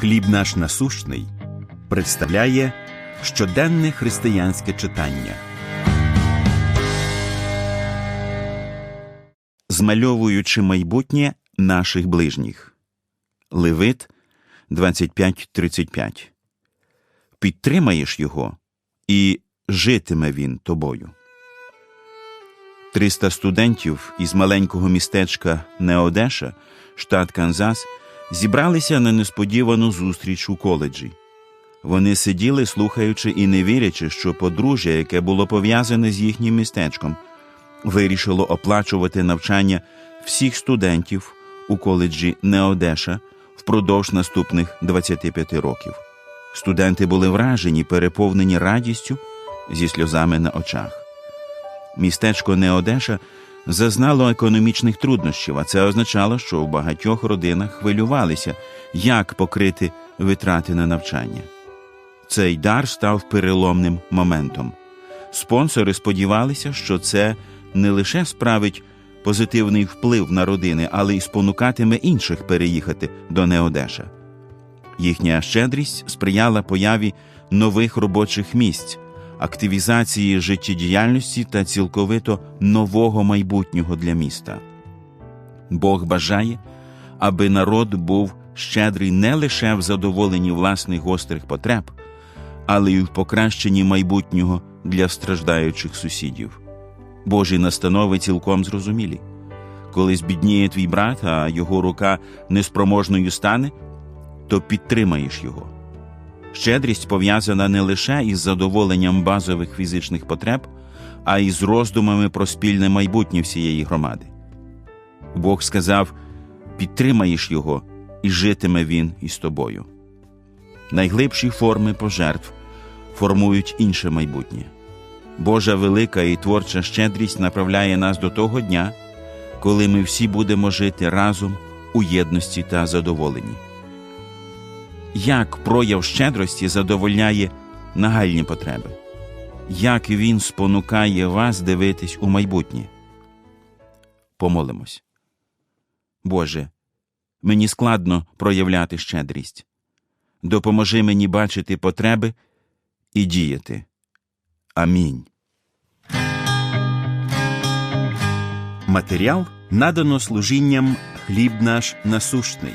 Хліб наш насущний представляє щоденне християнське читання. Змальовуючи майбутнє наших ближніх. Левит 25.35 Підтримаєш його, і житиме він тобою. 300 студентів із маленького містечка Неодеша, штат Канзас, зібралися на несподівану зустріч у коледжі. Вони сиділи, слухаючи і не вірячи, що подружжя, яке було пов'язане з їхнім містечком, вирішило оплачувати навчання всіх студентів у коледжі Неодеша впродовж наступних 25 років. Студенти були вражені, переповнені радістю зі сльозами на очах. Містечко Неодеша зазнало економічних труднощів, а це означало, що в багатьох родинах хвилювалися, як покрити витрати на навчання. Цей дар став переломним моментом. Спонсори сподівалися, що це не лише справить позитивний вплив на родини, але й спонукатиме інших переїхати до Неодеша. Їхня щедрість сприяла появі нових робочих місць, активізації життєдіяльності та цілковито нового майбутнього для міста. Бог бажає, аби народ був щедрий не лише в задоволенні власних гострих потреб, але й в покращенні майбутнього для страждаючих сусідів. Божі настанови цілком зрозумілі. Коли збідніє твій брат, а його рука неспроможною стане, то підтримаєш його. Щедрість пов'язана не лише із задоволенням базових фізичних потреб, а й з роздумами про спільне майбутнє всієї громади. Бог сказав: підтримаєш його, і житиме він із тобою. Найглибші форми пожертв формують інше майбутнє. Божа велика і творча щедрість направляє нас до того дня, коли ми всі будемо жити разом у єдності та задоволенні. Як прояв щедрості задовольняє нагальні потреби, як він спонукає вас дивитись у майбутнє. Помолимось. Боже, мені складно проявляти щедрість. Допоможи мені бачити потреби і діяти. Амінь. Матеріал надано служінням хліб наш насущний.